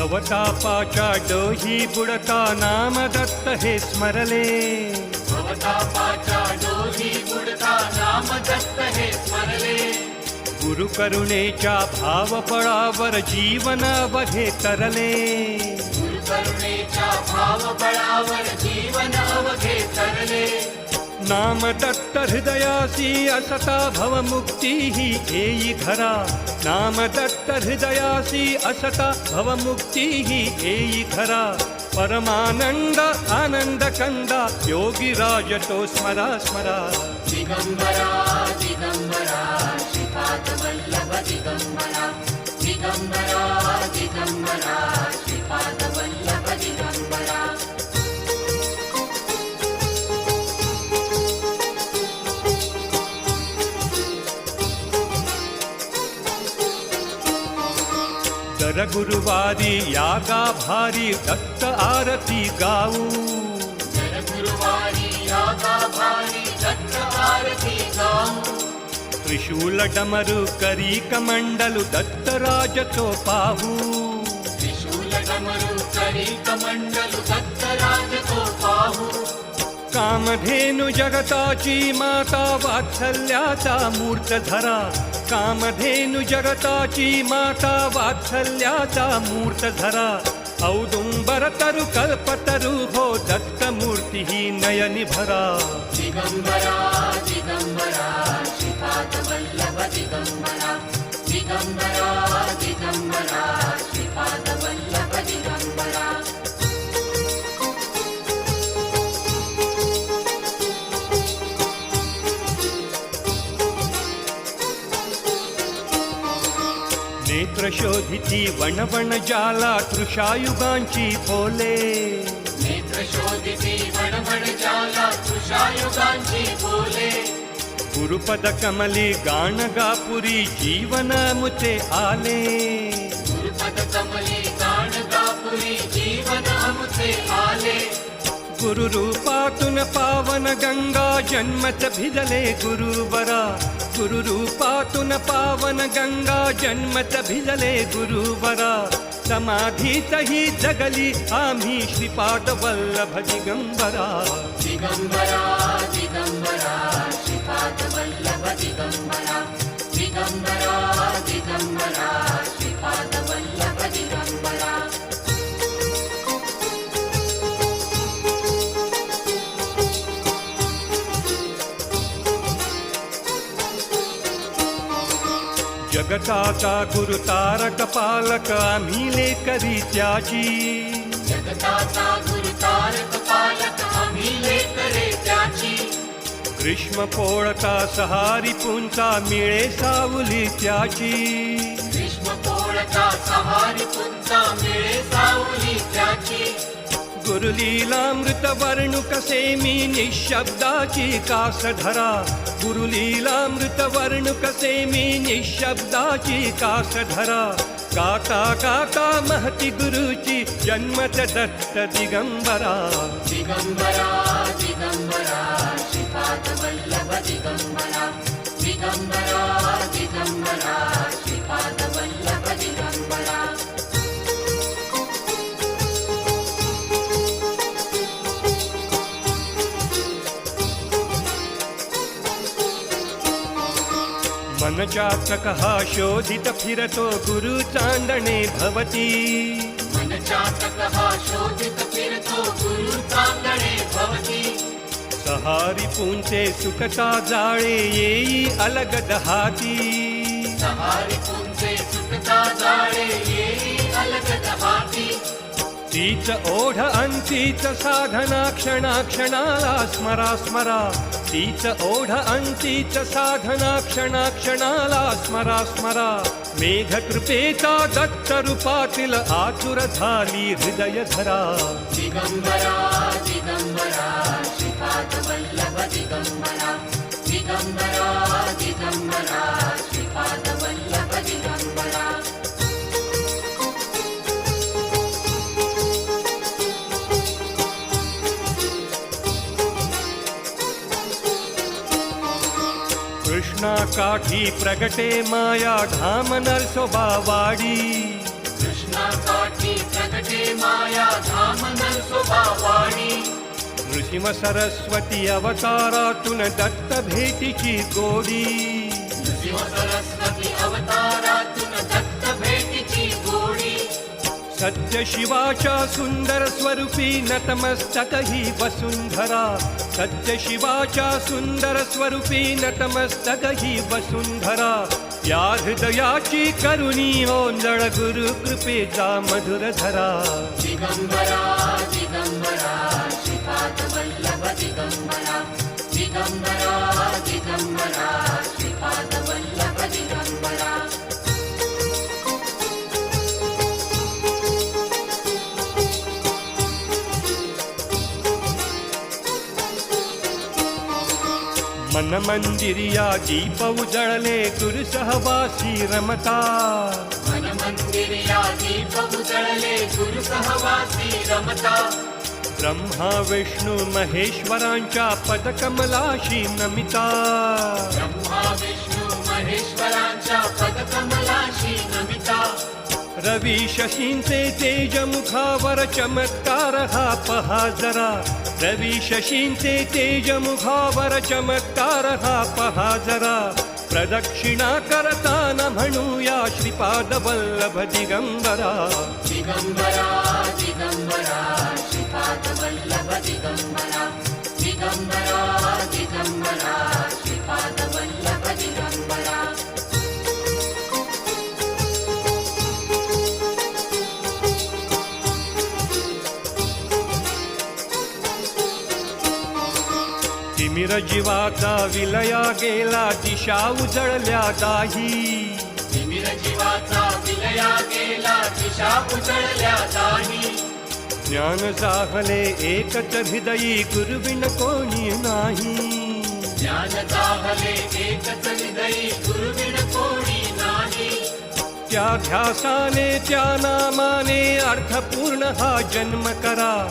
भवतापाच्या डोही बुडता नाम दत्त हे स्मरले. भवता पाचा डोही बुडता नाम दत्त हे स्मरले. गुरु करुणेच्या भावपळावर जीवन बघे तरले. गुरुकरुणेच्या भावबळावर जीवन अवघे तरले. नाम दत्तहृदयासि असता भवमुक्तिः एयि धरा। नाम तत्तर् असता भवमुक्तिः एयि धरा। परमानन्द आनन्दकन्द योगिराजतो स्मरा स्मरा। जगुरुवारी यागा भारी दत्त आरती गाऊ त्रिशूल डमरु करी कमंडलु दत्तराज चोपाहू त्रिशूल डमरु करी कमंडलु दत्तराज चोपाहू कामधेनु जगताची माता वात्सल्याचा मूर्त धरा कामधेनु जगताची माता वात्सल्याचा मूर्त धरा औदुंबर तरु कल्पतरु हो दत्तमूर्ती ही नयनी भरा दिगंबरा दिगंबरा. नेत्रशोधिति वणवणजाला कृषायुगा फोले नेत्र वणवणजाला कृषायुगा बोले गुरुपद कमली गाणगापुरी जीवनमुते आले गुरुपद कमली गाणगापुरी जीवनमुते आले गुरु रूपा तुन पावन गंगा जन्म च भिजले गुरुवरा गुरु रूपा तुन पावन गंगा जन्म च भिजले गुरुवरा समाधी तही जगली आम्ही श्रीपाद वल्लभ दिगंबरा दिगंबरा दिगंबरा श्रीपाद वल्लभ दिगंबरा जगताचा गुरु तारक पालक आम्ही लेकरी त्याची जगताचा गुरु तारक पालक आम्ही लेकरे त्याची ग्रीष्म पोळता सहारी पुंचा मिळे सावली त्याची. भीष्म पोळता सहारी पुंचा मिळे सावली त्याची. गुरुलीला अमृतवर्णकसे मी निशब्दाची कासधरा काता अमृतवर्णकसे मी निशब्दाची कास दत्त दिगम्बरा। दिगम्बरा दिगम्बरा गुरुची जन्मत दिगम्बरा चातक हा शोधित फिरतो गुरु चांदणे भवती. सहारी पुंचे सुकता जाळे येई अलगद हाती. सहारी पुंचे सुटता जाळे तीच ओढ अंतीच साधना क्षणा क्षणाला स्मरा. स्मरा तीच ओढ अंतीच साधना क्षणा क्षणाला स्मरा स्मरा. मेघ कृपेचा दत्त रूपातील आतुर झाली हृदय धरा. दिगंबरा दिगंबरा श्रीपाद वल्लभ दिगंबरा. दिगंबरा दिगंबरा श्रीपाद वल्लभ दिगंबरा. कृष्णा काठी प्रगटे माया धाम नरसोबावाडी कृष्णा काठी प्रगटे माया धाम नरसोबावाणी नृसिंह सरस्वती अवतारातून दत्त भेटीची गोडी। नृसिंह सरस्वती अवतारातून सत्य शिवाच्या सुंदर स्वरूपी नतमस्तक ही वसुंधरा. सत्य शिवाच्या सुंदर स्वरूपी नतमस्तक ही वसुंधरा. या हृदयाची करुणी ओंजळ गुरु कृपेचा मधुर धरा. दिगंबरा दिगंबरा श्रीपाद वल्लभ दिगंबरा दिगंबरा दिगंबरा श्रीपाद मन मंदिरिया दीप उजळले गुरु सहवासी रमता. मन मंदिर या दीप उजळले गुरु सहवासी रमता. ब्रह्मा विष्णू महेश्वरांच्या पदकमलाशी नमिता. ब्रह्मा विष्णू महेश्वरांच्या पदकमलाशी नमिता. रवि शिं च तेजमुखावर चमत्कार हा पहाजरा रवि शशीं चे तेजमुखावर चमत्कार हा पहाजरा प्रदक्षिणा कर्ता न भनूया श्रीपादवल्लभ दिगंगरा तिमिर जीवाचा विलया गेला दिशा उजळल्या दाही तिमिर जीवाचा विलया गेला दिशा उजळल्या दाही ज्ञान जाहले एकच हृदयी गुरुविन कोणी नाही. ज्ञान जाहले एकच हृदयी गुरुविण कोणी नाही. त्या ध्यासाने त्या नामाने अर्थपूर्ण हा जन्म करा.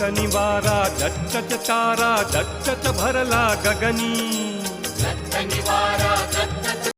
దట్టని వారా దట్టచ తారా దట్టచ భరలా గగనీ.